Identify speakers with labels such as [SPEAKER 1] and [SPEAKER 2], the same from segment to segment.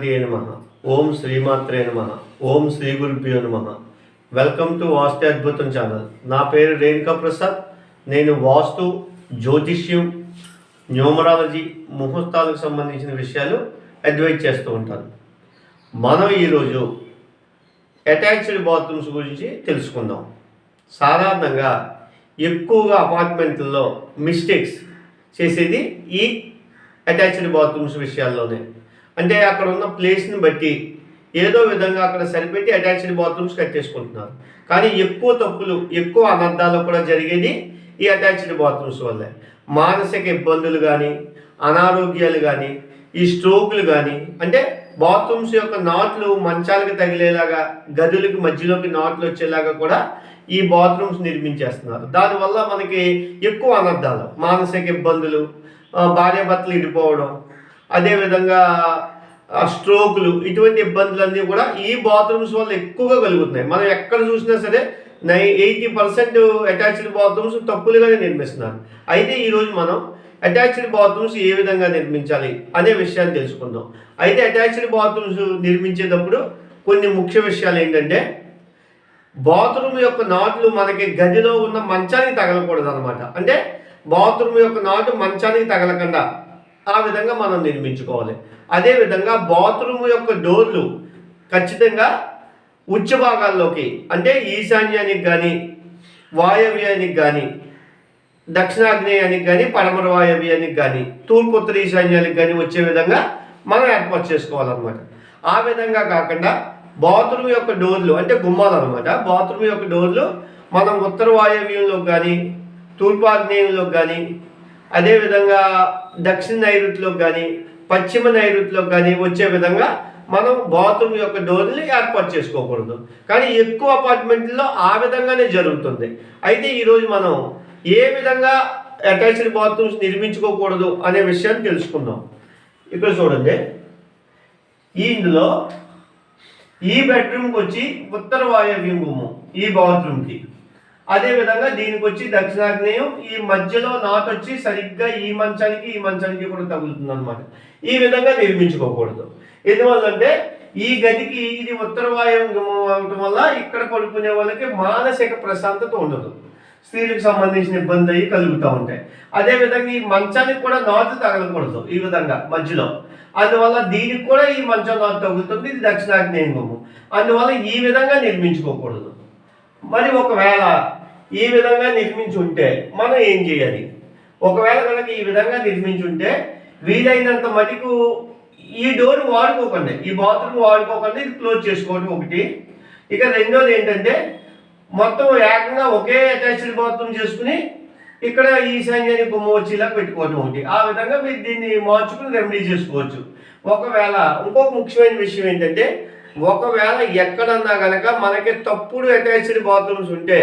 [SPEAKER 1] గణపతి నమ. ఓం శ్రీమాత్రే నమ. ఓం శ్రీ గురుభ్యో నమ. వెల్కమ్ టు వాస్తు అద్భుతం ఛానల్. నా పేరు రేణుకా ప్రసాద్. నేను వాస్తు జ్యోతిష్యం న్యూమరాలజీ ముహూర్తాలకు సంబంధించిన విషయాలు అడ్వైజ్ చేస్తూ ఉంటాను. మనం ఈరోజు అటాచ్డ్ బాత్రూమ్స్ గురించి తెలుసుకుందాం. సాధారణంగా ఎక్కువగా అపార్ట్మెంట్లలో మిస్టేక్స్ చేసేది ఈ అటాచ్డ్ బాత్రూమ్స్ విషయాల్లోనే. అంటే అక్కడ ఉన్న ప్లేస్ని బట్టి ఏదో విధంగా అక్కడ సరిపెట్టి అటాచ్డ్ బాత్రూమ్స్ కట్టేసుకుంటున్నారు. కానీ ఎక్కువ తప్పులు ఎక్కువ అనర్థాలు కూడా జరిగేది ఈ అటాచ్డ్ బాత్రూమ్స్ వల్లే. మానసిక ఇబ్బందులు కానీ అనారోగ్యాలు కానీ ఈ స్ట్రోకులు కానీ అంటే బాత్రూమ్స్ యొక్క నాట్లు మంచాలకు తగిలేలాగా గదులకు మధ్యలోకి నాట్లు వచ్చేలాగా కూడా ఈ బాత్రూమ్స్ నిర్మించేస్తున్నారు. దానివల్ల మనకి ఎక్కువ అనర్థాలు మానసిక ఇబ్బందులు భార్యాభర్తలు ఇడిపోవడం అదేవిధంగా స్ట్రోకులు ఇటువంటి ఇబ్బందులన్నీ కూడా ఈ బాత్రూమ్స్ వల్ల ఎక్కువగా కలుగుతున్నాయి. మనం ఎక్కడ చూసినా సరే ninety percent attached bathrooms తప్పులుగానే నిర్మిస్తున్నారు. అయితే ఈరోజు మనం అటాచ్డ్ బాత్రూమ్స్ ఏ విధంగా నిర్మించాలి అనే విషయాన్ని తెలుసుకుందాం. అయితే అటాచ్డ్ బాత్రూమ్స్ నిర్మించేటప్పుడు కొన్ని ముఖ్య విషయాలు ఏంటంటే బాత్రూమ్ యొక్క నాట్లు మనకి గదిలో ఉన్న మంచానికి తగలకూడదు అనమాట అంటే బాత్రూమ్ యొక్క నాటు మంచానికి తగలకుండా ఆ విధంగా మనం నిర్మించుకోవాలి. అదేవిధంగా బాత్రూమ్ యొక్క డోర్లు ఖచ్చితంగా ఉచ్చ భాగాల్లోకి అంటే ఈశాన్యానికి కానీ వాయవ్యానికి కానీ దక్షిణాగ్నేయానికి కానీ పడమర వాయవ్యానికి కానీ తూర్పు ఉత్తర ఈశాన్యానికి కానీ వచ్చే విధంగా మనం ఏర్పాటు చేసుకోవాలన్నమాట. ఆ విధంగా కాకుండా బాత్రూమ్ యొక్క డోర్లు అంటే గుమ్మాలు అనమాట బాత్రూమ్ యొక్క డోర్లు మనం ఉత్తర వాయవ్యంలో కానీ తూర్పాగ్నేయంలో కానీ అదేవిధంగా దక్షిణ నైరుతిలో కానీ పశ్చిమ నైరుతిలో కానీ వచ్చే విధంగా మనం బాత్రూమ్ యొక్క డోర్ని ఏర్పాటు చేసుకోకూడదు. కానీ ఎక్కువ అపార్ట్మెంట్లో ఆ విధంగానే జరుగుతుంది. అయితే ఈరోజు మనం ఏ విధంగా అటాచ్డ్ బాత్రూమ్స్ నిర్మించుకోకూడదు అనే విషయాన్ని తెలుసుకుందాం. ఇక్కడ చూడండి. ఈ ఇందులో ఈ బెడ్రూమ్కి వచ్చి ఉత్తర వాయవ్యం గుమ్మం ఈ బాత్రూమ్కి. అదే విధంగా దీనికి వచ్చి దక్షిణాగ్నేయం ఈ మధ్యలో నాట్ వచ్చి సరిగ్గా ఈ మంచానికి ఈ మంచానికి కూడా తగులుతుంది అనమాట ఈ విధంగా నిర్మించుకోకూడదు. ఎందువల్లంటే ఈ గదికి ఇది ఉత్తర వాయువు అవటం వల్ల ఇక్కడ పడుకునే వాళ్ళకి మానసిక ప్రశాంతత ఉండదు. స్త్రీలకు సంబంధించిన ఇబ్బంది అయ్యి కలుగుతూ ఉంటాయి. అదే విధంగా ఈ మంచానికి కూడా నాటు తగలకూడదు ఈ విధంగా మధ్యలో. అందువల్ల దీనికి కూడా ఈ మంచం నాటు తగులుతుంది ఇది దక్షిణాగ్నేయం అందువల్ల ఈ విధంగా నిర్మించుకోకూడదు. మరి ఒకవేళ ఈ విధంగా నిర్మించి ఉంటే మనం ఏం చేయాలి? ఒకవేళ కనుక ఈ విధంగా నిర్మించి ఉంటే వీలైనంత మటుకు ఈ డోర్ వాడుకోకండి. ఈ బాత్రూమ్ వాడుకోకండి. ఇది క్లోజ్ చేసుకోవడం ఒకటి. ఇక రెండోది ఏంటంటే మొత్తం ఏకంగా ఒకే అటాచ్డ్ బాత్రూమ్ చేసుకుని ఇక్కడ ఈశాన్యాన్ని బొమ్మ వచ్చేలా పెట్టుకోవడం ఒకటి. ఆ విధంగా మీరు దీన్ని మార్చుకుని రెమెడీ చేసుకోవచ్చు. ఒకవేళ ఇంకొక ముఖ్యమైన విషయం ఏంటంటే ఒకవేళ ఎక్కడన్నా కనుక మనకి తప్పుడు అటాచ్డ్ బాత్రూమ్స్ ఉంటే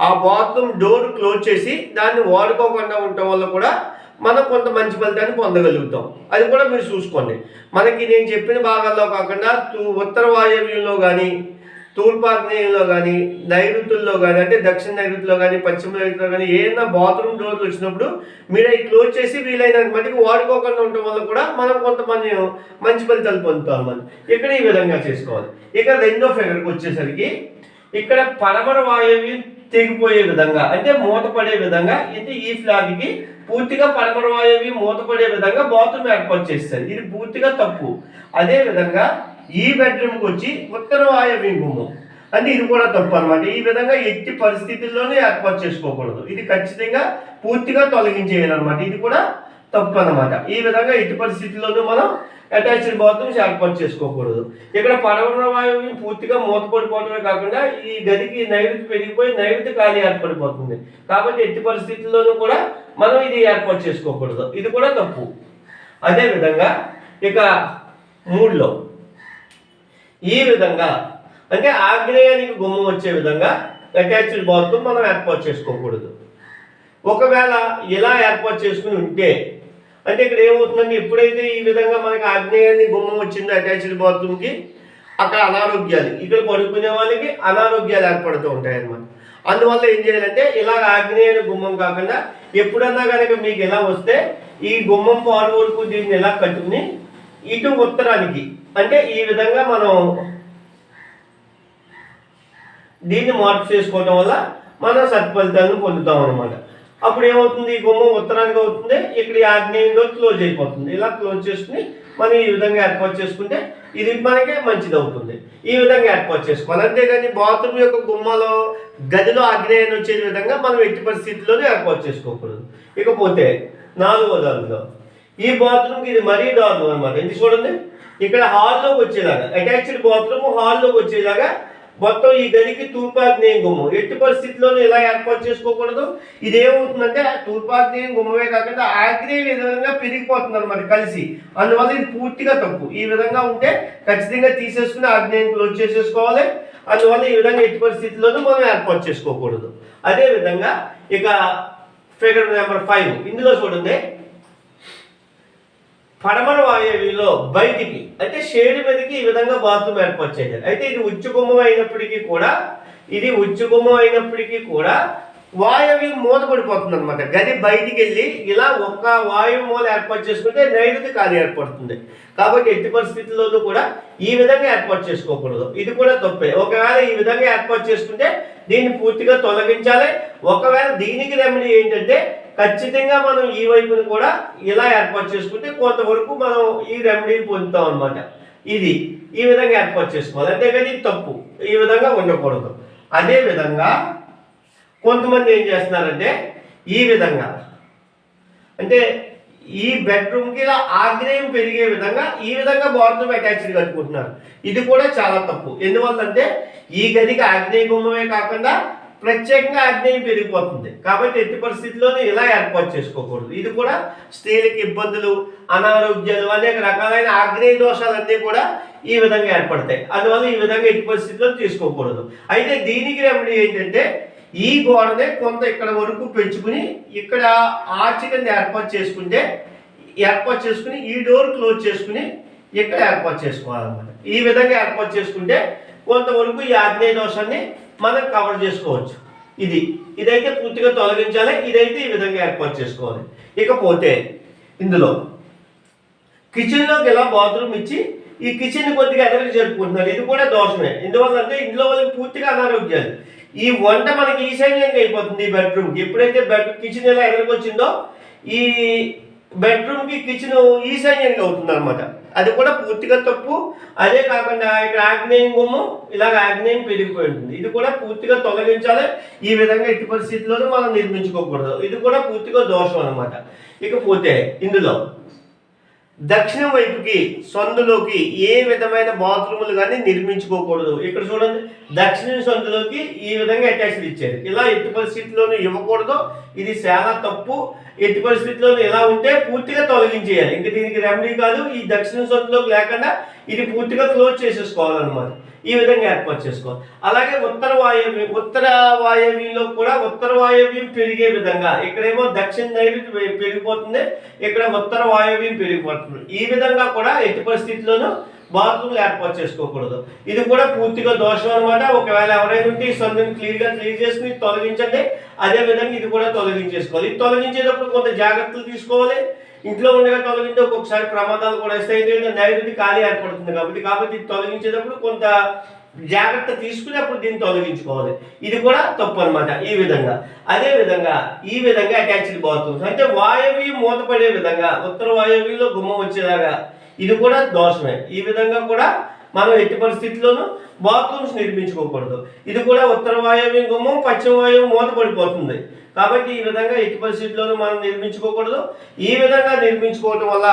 [SPEAKER 1] ఆ బాత్రూమ్ డోర్ క్లోజ్ చేసి దాన్ని వాడుకోకుండా ఉండటం వల్ల కూడా మనం కొంత మంచి ఫలితాన్ని పొందగలుగుతాం. అది కూడా మీరు చూసుకోండి. మనకి నేను చెప్పిన భాగాల్లో కాకుండా తూ- ఉత్తర వాయవ్యంలో కానీ తూర్పాగ్నేయంలో కానీ నైరుతుల్లో కానీ అంటే దక్షిణ నైరుతిలో కానీ పశ్చిమ నైరుతిలో కానీ ఏదైనా బాత్రూమ్ డోర్లు వచ్చినప్పుడు మీరు అవి క్లోజ్ చేసి వీలైనంత మటుకు వాడుకోకుండా ఉండటం వల్ల కూడా మనం కొంతమంది మంచి ఫలితాలు పొందుతాం మనం. ఇక్కడ ఈ విధంగా చేసుకోవాలి. ఇక రెండో ఫిగర్కి వచ్చేసరికి ఇక్కడ పడమర వాయువ్యం తెగిపోయే విధంగా అంటే మూతపడే విధంగా అంటే ఈ ఫ్లాగ్కి పూర్తిగా పడమర వాయువు మూతపడే విధంగా బాత్రూమ్ ఏర్పాటు చేస్తారు ఇది పూర్తిగా తప్పు. అదే విధంగా ఈ బెడ్రూమ్కి వచ్చి ఉత్తర వాయువ్యం గుమ్మం. అంటే ఇది కూడా తప్పు అనమాట ఈ విధంగా ఎట్టి పరిస్థితుల్లోనే ఏర్పాటు చేసుకోకూడదు. ఇది ఖచ్చితంగా పూర్తిగా తొలగించేయాలన్నమాట. ఇది కూడా తప్పు అనమాట ఈ విధంగా ఎట్టి పరిస్థితుల్లోనూ మనం అటాచ్డ్ బాత్రూమ్స్ ఏర్పాటు చేసుకోకూడదు. ఇక్కడ పడమర వాయువుని పూర్తిగా మూతపడిపోవడమే కాకుండా ఈ గదికి నైరుతి పెరిగిపోయి నైరుతి ఖాళీ ఏర్పడిపోతుంది. కాబట్టి ఎట్టి పరిస్థితుల్లోనూ కూడా మనం ఇది ఏర్పాటు చేసుకోకూడదు. ఇది కూడా తప్పు. అదే విధంగా ఇక మూడులో ఈ విధంగా అంటే ఆగ్నేయానికి గుమ్మం వచ్చే విధంగా అటాచ్డ్ బాత్రూమ్ మనం ఏర్పాటు చేసుకోకూడదు. ఒకవేళ ఇలా ఏర్పాటు చేసుకుని ఉంటే అంటే ఇక్కడ ఏమవుతుందండి ఎప్పుడైతే ఈ విధంగా మనకి ఆగ్నేయాన్ని గుమ్మం వచ్చిందో అటాచ్డ్ బాత్రూమ్కి అక్కడ అనారోగ్యాలు ఇక్కడ పడుకునే వాళ్ళకి అనారోగ్యాలు ఏర్పడుతూ ఉంటాయి అన్నమాట అందువల్ల ఏం చేయాలంటే ఇలా ఆగ్నేయాన్ని గుమ్మం కాకుండా ఎప్పుడన్నా కనుక మీకు ఎలా వస్తే ఈ గుమ్మం పాడు వరకు దీన్ని ఎలా కట్టుకుని ఇటు ఉత్తరానికి అంటే ఈ విధంగా మనం దీన్ని మార్పు చేసుకోవటం వల్ల మనం సత్ఫలితాలను పొందుతాం అనమాట అప్పుడు ఏమవుతుంది? ఈ గుమ్మం ఉత్తరానికి అవుతుంది. ఇక్కడ ఈ ఆగ్నేయంలో క్లోజ్ అయిపోతుంది. ఇలా క్లోజ్ చేసుకుని మనం ఈ విధంగా ఏర్పాటు చేసుకుంటే ఇది మనకే మంచిది అవుతుంది. ఈ విధంగా ఏర్పాటు చేసుకోవాలి. అంతేగాని బాత్రూమ్ యొక్క గుమ్మలో గదిలో ఆగ్నేయాన్ని వచ్చే విధంగా మనం ఎట్టి పరిస్థితుల్లోనే ఏర్పాటు చేసుకోకూడదు. ఇకపోతే నాలుగో దానిలో. ఈ బాత్రూమ్కి ఇది మరీ దారుణం అనమాట ఇది చూడండి? ఇక్కడ హాల్లోకి వచ్చేలాగా అటాచ్డ్ బాత్రూమ్ హాల్లోకి వచ్చేలాగా మొత్తం ఈ గదికి తూర్పాగ్నేయం గుమ్మం. ఎట్టి పరిస్థితుల్లోనూ ఇలా ఏర్పాటు చేసుకోకూడదు. ఇది ఏమవుతుందంటే తూర్పాగ్నేయం గుమ్మమే కాకుండా ఆగ్నేయం ఈ విధంగా పెరిగిపోతుంది అనమాట కలిసి. అందువల్ల ఇది పూర్తిగా తప్పు. ఈ విధంగా ఉంటే ఖచ్చితంగా తీసేసుకుని ఆగ్నేయం క్లోజ్ చేసేసుకోవాలి. అందువల్ల ఈ విధంగా ఎట్టి పరిస్థితుల్లోనూ మనం ఏర్పాటు చేసుకోకూడదు. అదే విధంగా ఇక ఫిగర్ నెంబర్ ఫైవ్. ఇందులో చూడండి. పడమర వాయువులో బయటికి అంటే షేడ్ మీదకి ఈ విధంగా బాత్రూమ్ ఏర్పాటు చేయాలి అయితే ఇది ఉచ్చుకుంభం అయినప్పటికీ కూడా ఇది ఉచ్చుకుంభం అయినప్పటికీ కూడా వాయువు మూతపడిపోతుంది అనమాట గది బయటికి వెళ్ళి ఇలా ఒక్క వాయువు మూల ఏర్పాటు చేసుకుంటే నైరుతి ఖాళీ ఏర్పడుతుంది. కాబట్టి ఎట్టి పరిస్థితుల్లోనూ కూడా ఈ విధంగా ఏర్పాటు చేసుకోకూడదు. ఇది కూడా తప్పే. ఒకవేళ ఈ విధంగా ఏర్పాటు చేసుకుంటే దీన్ని పూర్తిగా తొలగించాలి. ఒకవేళ దీనికి రెమెడీ ఏంటంటే ఖచ్చితంగా మనం ఈ వైపుని కూడా ఇలా ఏర్పాటు చేసుకుంటే కొంతవరకు మనం ఈ రెమెడీని పొందుతాం అనమాట ఇది ఈ విధంగా ఏర్పాటు చేసుకోవాలి. అంతేగాని ఇది తప్పు. ఈ విధంగా ఉండకూడదు. అదే విధంగా కొంతమంది ఏం చేస్తున్నారంటే ఈ విధంగా అంటే ఈ బెడ్రూమ్కి ఇలా ఆగ్నేయం పెరిగే విధంగా ఈ విధంగా బాత్రూమ్ అటాచ్డ్ కట్టుకుంటున్నారు. ఇది కూడా చాలా తప్పు. ఎందువల్లంటే ఈ గదికి ఆగ్నేయ గుమ్మమే కాకుండా ప్రత్యేకంగా ఆగ్నేయం పెరిగిపోతుంది. కాబట్టి ఎట్టి పరిస్థితుల్లోనూ ఇలా ఏర్పాటు చేసుకోకూడదు. ఇది కూడా స్త్రీలకు ఇబ్బందులు అనారోగ్యాలు అనేక రకాలైన ఆగ్నేయ దోషాలన్నీ కూడా ఈ విధంగా ఏర్పడతాయి. అందువల్ల ఈ విధంగా ఎట్టి పరిస్థితుల్లో తీసుకోకూడదు. అయితే దీనికి రెమెడీ ఏంటంటే ఈ గోడనే కొంత ఇక్కడ వరకు పెంచుకుని ఇక్కడ ఆర్చి కింద ఏర్పాటు చేసుకుంటే ఏర్పాటు చేసుకుని ఈ డోర్ క్లోజ్ చేసుకుని ఇక్కడ ఏర్పాటు చేసుకోవాలన్నమాట. ఈ విధంగా ఏర్పాటు చేసుకుంటే కొంతవరకు ఈ ఆగ్నేయ దోషాన్ని మనం కవర్ చేసుకోవచ్చు. ఇది ఇదైతే పూర్తిగా తొలగించాలి ఇదైతే ఈ విధంగా ఏర్పాటు చేసుకోవాలి. ఇకపోతే ఇందులో కిచెన్లోకి ఇలా బాత్రూమ్ ఇచ్చి ఈ కిచెన్ కొద్దిగా ఎదరికి జరుపుకుంటున్నారు. ఇది కూడా దోషమే. ఎందువల్ల అంటే ఇంట్లో వాళ్ళకి పూర్తిగా అనారోగ్యాలు. ఈ వంట మనకి ఈశాన్యంగా అయిపోతుంది ఈ బెడ్రూమ్కి ఎప్పుడైతే బెడ్ కిచెన్ ఎలా ఎదరికి వచ్చిందో ఈ బెడ్రూమ్కి కిచెన్ ఈశాన్యంగా అవుతుంది అనమాట అది కూడా పూర్తిగా తప్పు. అదే కాకుండా ఇక్కడ ఆగ్నేయం గుమ్మం ఇలాగ ఆగ్నేయం పెరిగిపోయి ఉంటుంది. ఇది కూడా పూర్తిగా తొలగించాలి. ఈ విధంగా ఎట్టి పరిస్థితుల్లోనూ మనం నిర్మించుకోకూడదు. ఇది కూడా పూర్తిగా దోషం అనమాట ఇకపోతే ఇందులో దక్షిణం వైపుకి సందులోకి ఏ విధమైన బాత్రూములు కానీ నిర్మించుకోకూడదు. ఇక్కడ చూడండి దక్షిణ సందులోకి ఈ విధంగా అటాచ్డ్ ఇచ్చారు. ఇలా ఎట్టి పరిస్థితుల్లోనూ ఇవ్వకూడదు. ఇది చాలా తప్పు. ఎట్టి పరిస్థితుల్లోనూ ఇలా ఉంటే పూర్తిగా తొలగించేయాలి. ఇంక దీనికి రెమెడీ కాదు. ఈ దక్షిణ సందులోకి లేకుండా ఇది పూర్తిగా క్లోజ్ చేసేసుకోవాలన్నమాట. ఈ విధంగా ఏర్పాటు చేసుకోవాలి. అలాగే ఉత్తర వాయవ్యం ఉత్తర వాయవ్యంలో కూడా ఉత్తర వాయవ్యం పెరిగే విధంగా ఇక్కడేమో దక్షిణ నైరుతి పెరిగిపోతుంది. ఇక్కడ ఉత్తర వాయవ్యం పెరిగిపోతుంది. ఈ విధంగా కూడా ఎట్టి పరిస్థితుల్లోనూ బాత్రూమ్లు ఏర్పాటు చేసుకోకూడదు. ఇది కూడా పూర్తిగా దోషం అనమాట ఒకవేళ ఎవరైనా ఉంటే ఈ సందుని క్లియర్గా క్లియర్ చేసుకుని తొలగించండి. అదే విధంగా ఇది కూడా తొలగించేసుకోవాలి. ఇది తొలగించేటప్పుడు కొంత జాగ్రత్తలు తీసుకోవాలి. ఇంట్లో ఉండగా తొలగింటే ఒక్కొక్కసారి ప్రమాదాలు కూడా వస్తాయి. ఎందుకంటే నైరుతి ఖాళీ ఏర్పడుతుంది కాబట్టి. కాబట్టి ఇది తొలగించేటప్పుడు కొంత జాగ్రత్త తీసుకుని అప్పుడు దీన్ని తొలగించుకోవాలి ఇది కూడా తప్పు అనమాట ఈ విధంగా. అదే విధంగా ఈ విధంగా అటాచ్డ్ బాత్రూమ్స్ అంటే వాయవ్యం మూతపడే విధంగా ఉత్తర వాయవ్యంలో గుమ్మం వచ్చేలాగా. ఇది కూడా దోషమే. ఈ విధంగా కూడా మనం ఎట్టి పరిస్థితుల్లోనూ బాత్రూమ్స్ నిర్మించుకోకూడదు. ఇది కూడా ఉత్తర వాయువ్యం గుమ్మం పశ్చిమ వాయువు మూతపడిపోతుంది. కాబట్టి ఈ విధంగా ఎట్టి పరిస్థితుల్లోనూ మనం నిర్మించుకోకూడదు. ఈ విధంగా నిర్మించుకోవటం వల్ల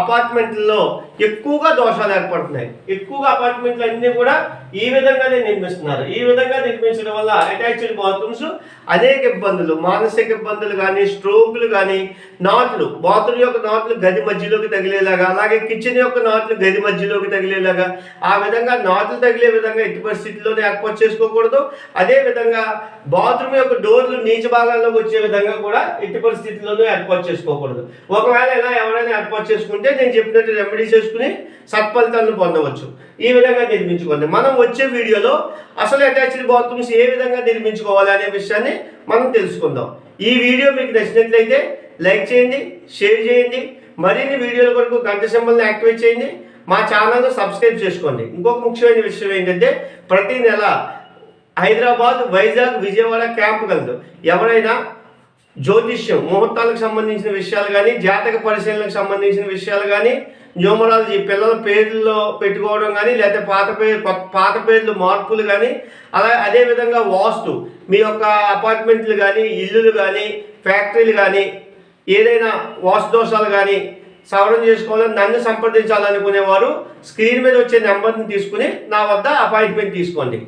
[SPEAKER 1] అపార్ట్మెంట్లలో ఎక్కువగా దోషాలు ఏర్పడుతున్నాయి. ఎక్కువగా అపార్ట్మెంట్లు అన్నీ కూడా ఈ విధంగానే నిర్మిస్తున్నారు. ఈ విధంగా నిర్మించడం వల్ల అటాచ్డ్ బాత్రూమ్స్ అనేక ఇబ్బందులు మానసిక ఇబ్బందులు కానీ స్ట్రోక్లు కానీ నాట్లు బాత్రూమ్ యొక్క నాట్లు గది మధ్యలోకి తగిలేలాగా అలాగే కిచెన్ యొక్క నాట్లు గది మధ్యలోకి తగిలేలాగా ఆ విధంగా నాట్లు తగిలే విధంగా ఎట్టి పరిస్థితుల్లోనే ఏర్పాటు చేసుకోకూడదు. అదే విధంగా బాత్రూమ్ యొక్క డోర్లు నీచ భాగాల్లోకి వచ్చే విధంగా కూడా ఎట్టి పరిస్థితుల్లోనూ ఏర్పాటు చేసుకోకూడదు. ఒకవేళ ఇలా ఎవరైనా ఏర్పాటు చేసుకుంటే నేను చెప్పినట్టు రెమెడీ చేసుకుని సత్ఫలితాలను పొందవచ్చు. ఈ విధంగా నిర్మించుకోండి. మనం వచ్చే వీడియోలో అసలు అటాచ్డ్ బాత్రూమ్స్ ఏ విధంగా నిర్మించుకోవాలి అనే విషయాన్ని మనం తెలుసుకుందాం. ఈ వీడియో మీకు నచ్చినట్లయితే లైక్ చేయండి షేర్ చేయండి. మరిన్ని వీడియోల కొరకు గంట సింబల్ని యాక్టివేట్ చేయండి. మా ఛానల్ను సబ్స్క్రైబ్ చేసుకోండి. ఇంకొక ముఖ్యమైన విషయం ఏంటంటే ప్రతి నెల హైదరాబాద్ వైజాగ్ విజయవాడ క్యాంపు కలదు. ఎవరైనా జ్యోతిష్యం ముహూర్తాలకు సంబంధించిన విషయాలు కానీ జాతక పరిశీలనకు సంబంధించిన విషయాలు కానీ న్యూమరాలజీ పిల్లల పేర్లలో పెట్టుకోవడం కానీ లేకపోతే పాత పేరు పాత పేర్లు మార్పులు కానీ అలా అదేవిధంగా వాస్తు మీ యొక్క అపార్ట్మెంట్లు కానీ ఇల్లులు కానీ ఫ్యాక్టరీలు కానీ ఏదైనా వాస్తు దోషాలు కానీ సవరణ చేసుకోవాలని నన్ను సంప్రదించాలనుకునేవారు స్క్రీన్ మీద వచ్చే నెంబర్ని తీసుకుని నా వద్ద అపాయింట్మెంట్ తీసుకోండి.